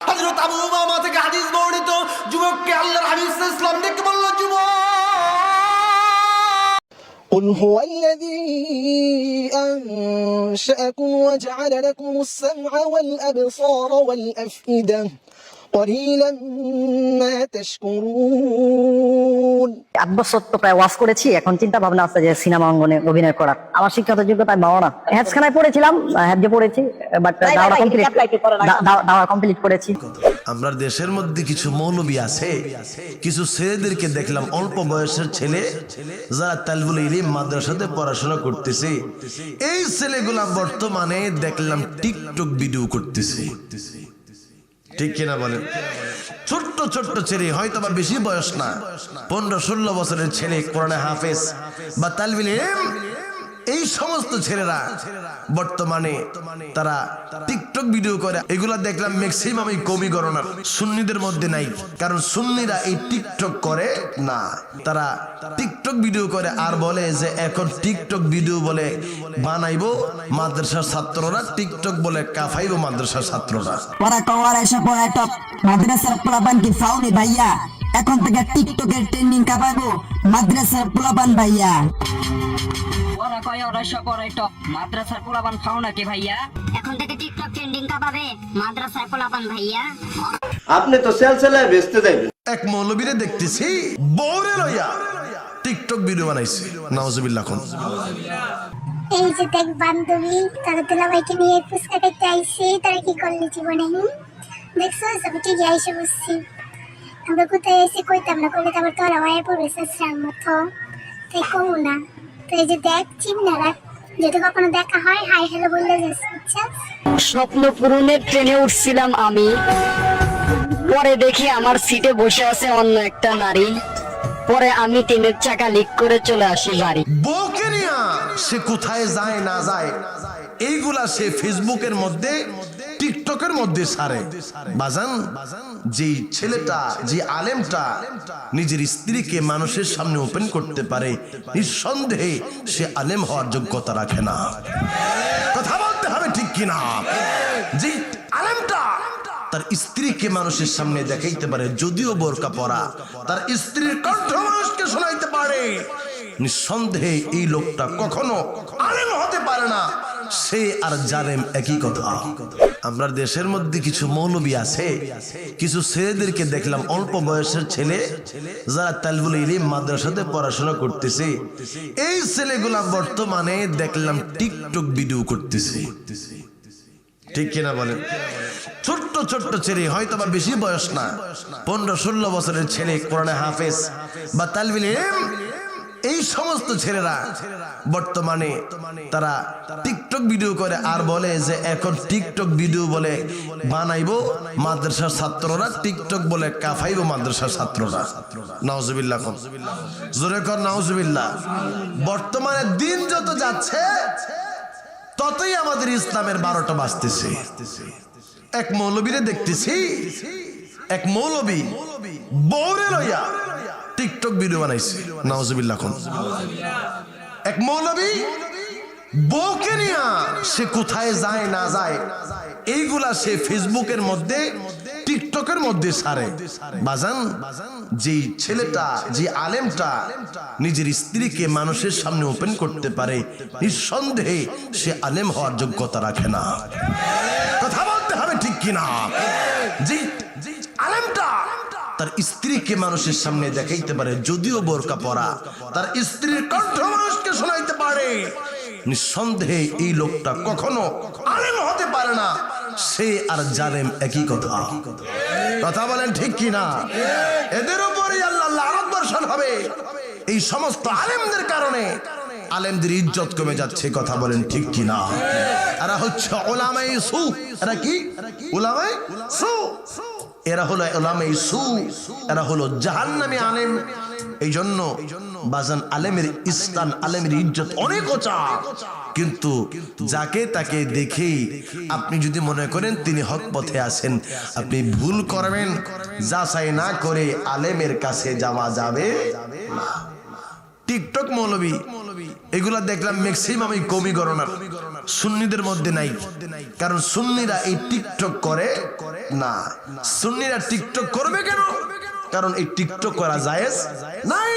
হযরত আবু উমামা থেকে হাদিস বর্ণিত যুবককে আল্লাহর হাবিব সাল্লাল্লাহু আলাইহি ওয়াসাল্লাম দেখে বলল যুবক قل هو الذي أنشأكم وجعل لكم السمع والأبصار والأفئدة قليلا ما تشكرون আট বছর তো প্রায় ওয়াজ করেছি এখন চিন্তা ভাবনা আছে যে সিনেমা অঙ্গনে অভিনয় করার আমার শিক্ষাগত যোগ্যতা বাবা না হ্যাজখানায় পড়েছিলাম হ্যাজে পড়েছি বাট দাওয়া কমপ্লিট দাওয়া কমপ্লিট করেছি আমরা দেশের মধ্যে কিছু মৌলবী আছে কিছু ছেলেদেরকে দেখলাম অল্প বয়সের ছেলে যারা তালবুল ইলিম মাদ্রাসাতে পড়াশোনা করতেছে এই ছেলেগুলা বর্তমানে দেখলাম টিকটক ভিডিও করতেছে ঠিক কিনা বলেন? ছোট্ট ছোট্ট ছেলে হয়তো বা বেশি বয়স না। পনেরো, ষোলো বছরের ছেলে, কোরআনে হাফেজ। বা তালবিল এই সমস্ত ছেলেরা বর্তমানে তারা টিকটক ভিডিও করে, এগুলা দেখলাম ম্যাক্সিমাম এই কমি গণনার। সুন্নিদের মধ্যে নাই, কারণ সুন্নিরা এই টিকটক করে না। তারা টিকটক ভিডিও করে আর বলে যে এখন টিকটক ভিডিও বলে বানাইবো, মাদ্রাসার ছাত্ররা টিকটক বলে কাফাইবো, মাদ্রাসার ছাত্ররা। ওরা কওয়ার এসে পড়ে টপ মাদ্রাসার পোলাপান কি ফাউনি ভাইয়া? এখন থেকে টিকটকের ট্রেন্ডিং কাপাবো মাদ্রাসার পোলাপান ভাইয়া। ওরা কয় ওরা সব ওরাই টপ। মাদ্রাসার পোলাপান খাও নাকি ভাইয়া? এখন থেকে টিকটক ট্রেন্ডিং কাপাবে। মাদ্রাসায় পোলাপান ভাইয়া। আপনি তো সেল সেলায় বেচতে যাইবেন। এক মৌলবীরে দেখতেছি বৌরে লইয়া টিকটক ভিডিও বানাইছে নাউজুবিল্লাহ কোন এই যে দেখ বান্ধবী তারা দুলাভাইকে নিয়ে ফুচকা খাইতে আইসে তারা কি করলি জীবনে দেখছ আমি ঠিক আইসে বসছি। আমরা কোথায় এসে কইতাম না করলে তারপর তোরা পড়বে শেষরার মতো তাই কমু না তো এই যে দেখ চিমনারা যদি কখনো দেখা হয় হাই হ্যালো বললে যাচ্ছে বুঝছিস স্বপ্ন পূরণের ট্রেনে উঠছিলাম আমি। পরে দেখি আমার সিটে বসে আছে অন্য একটা নারী। পরে আমি ট্রেনের চাকা লিক করে চলে আসি বাড়ি। বউকে নিয়া সে কোথায় যায় না যায় এইগুলা সে ফেসবুকের মধ্যে টিকটকের মধ্যে সারে। বাজান যে ছেলেটা যে আলেমটা নিজের স্ত্রীকে মানুষের সামনে ওপেন করতে পারে, নিঃসন্দেহে সে আলেম হওয়ার যোগ্যতা রাখে না। কথা বলতে হবে ঠিক কিনা? যে আলেমটা তার স্ত্রীকে মানুষের সামনে দেখাইতে পারে, যদিও বোরকা পরা, তার স্ত্রীর কণ্ঠ মানুষকে শোনাইতে পারে। নিঃসন্দেহে এই লোকটা কখনো আলেম হতে পারে না। সে আর জালেম একই কথা। আমরা দেশের মধ্যে কিছু মৌলবী আছে, কিছু ছেলেদেরকে দেখলাম অল্প বয়সের ছেলে, যারা তালবুল ইলিম মাদ্রাসাতে পড়াশোনা করতেছে। এই ছেলেগুলা বর্তমানে দেখলাম টিকটক ভিডিও করতেছে। ঠিক কিনা বলেন? ছোট্ট ছোট্ট ছেলে হয়তো বা বেশি বয়স না, পনেরো, ষোলো বছরের ছেলে, কোরআনে হাফেজ বা তালবিল ইলম এই সমস্ত ছেলেরা বর্তমানে তারা টিকটক ভিডিও করে আর বলে যে এখন টিকটক ভিডিও বলে বানাইবো মাদ্রাসার ছাত্ররা, টিকটক বলে কাফাইবো মাদ্রাসার ছাত্ররা। নাউজুবিল্লাহ কোন। জোরে কর, নাউজুবিল্লাহ। বর্তমানে দিন যত যাচ্ছে, ততই আমাদের ইসলামের বারোটা বাজতেছে। এক মৌলবীরে দেখতেছি, এক মৌলবী বৌরে লইয়া টিকটক ভিডিও বানাইছে। নওয়াজুবিল্লাহ কোন। এক মৌলবী বউকে নিয়া সে কোথায় যায় না যায়, এইগুলা সে ফেসবুকের মধ্যে, টিকটকের মধ্যে সারে। বাজান যে ছেলেটা যে আলেমটা নিজের স্ত্রীকে মানুষের সামনে ওপেন করতে পারে, নিঃসন্দেহে সে আলেম হওয়ার যোগ্যতা রাখে না। কথা বলতে হবে ঠিক কিনা? যে তার স্ত্রীকে মানুষের সামনে দেখাইতে পারে, যদিও বোরকা পরা। তার স্ত্রীর কণ্ঠ মানুষকে শোনাইতে পারে। নিঃসন্দেহে এই লোকটা কখনো আলেম হতে পারে না। সে আর জালেম একই কথা। কথা বলেন ঠিক কি না এদের উপরই আল্লাহ লানত বর্ষণ হবে। এই সমস্ত আলেমদের কারণে আলেমদের ইজ্জত কমে যাচ্ছে, কথা বলেন ঠিক কি না এরা হচ্ছে ওলামাই সু। এরা কি? ওলামাই সু। এরা হলো সু, এরা হলো জাহান্নামী আলেম। এই জন্য বাজান আলেমের ইস্তান আলেমের ইজ্জত অনেক ওচা। কিন্তু যাকে তাকে দেখে আপনি যদি মনে করেন তিনি হক পথে আছেন, আপনি ভুল করবেন, যাচাই না করে আলেমের কাছে যাওয়া যাবে টিকটক মৌলবী, এগুলা দেখলাম ম্যাক্সিমাম এই কমি গণনার সুন্নিদের মধ্যে নাই। কারণ সুন্নিরা এই টিকটক করে না। সুন্নিরা টিকটক করবে কেন? কারণ এই টিকটক করা জায়েজ নাই।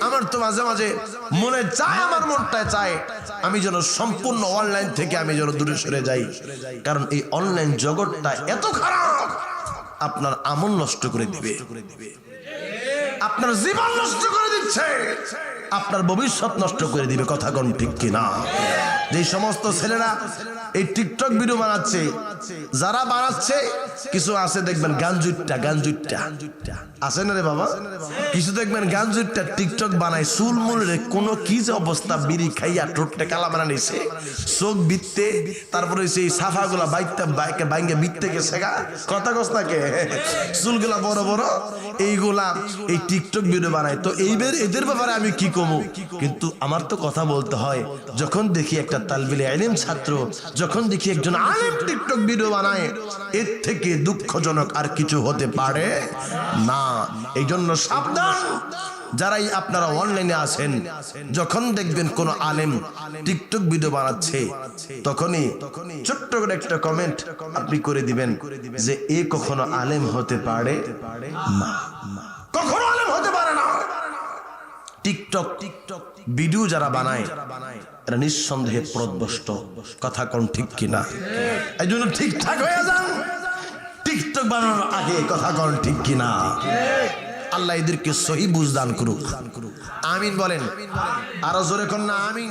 আমার তো মাঝে মাঝে মনে চায়, আমার মনটায় চায়, আমি যেন সম্পূর্ণ অনলাইন থেকে আমি যেন দূরে সরে যাই। কারণ এই অনলাইন জগৎটা এত খারাপ, আপনার আমল নষ্ট করে দিবে। আপনার জীবন নষ্ট করে দিচ্ছে। আপনার ভবিষ্যৎ নষ্ট করে দিবে, কথা কোন ঠিক কিনা? যে সমস্ত ছেলেরা এই টিকটক ভিডিও বানাচ্ছে। যারা বানাচ্ছে, কিছু আছে দেখবেন গাঞ্জুটটা গাঞ্জুটটা আছে না রে বাবা? কিছু দেখবেন গাঞ্জুটটা টিকটক বানায় চুল মুল রে, কোনো কি যে অবস্থা, বিড়ি খাইয়া ঠোঁটে কালা বানা নিছে। চোখ বিত্তে তারপরে সেই সাফাগুলা বাইতে বাইকে বাইঙ্গে বিত্তে গেছে গা। কথা কস নাকে চুলগুলা বড় বড়। এইগুলা এই টিকটক ভিডিও বানায়। তো এইবার এদের ব্যাপারে আমি কি কমু? কিন্তু আমার তো কথা বলতে হয়, যখন দেখি একটা তালবিলে আইলেম ছাত্র যখন দেখি একজন আলেম টিকটক ভিডিও বানায় এর থেকে দুঃখজনক আর কিছু হতে পারে না। এই জন্য সাবধান যারাই আপনারা অনলাইনে আছেন যখন দেখবেন কোন আলেম টিকটক ভিডিও বানাচ্ছে তখনই ছোট্ট করে একটা কমেন্ট আপনি করে দিবেন যে এ কখনো আলেম হতে পারে না কখনো আলেম হতে পারে না টিকটক টিকটক ভিডিও যারা বানায় এরা নিঃসন্দেহে প্রদবষ্ট কথা কোন ঠিক কিনা? এই জন্য ঠিকঠাক হয়ে যান। টিকটক বানানোর আগে কথা কোন ঠিক কিনা? আল্লাহ এদেরকে সহি বুঝদান করুক। আমিন বলেন। আরও জোরে কন্যা, আমিন।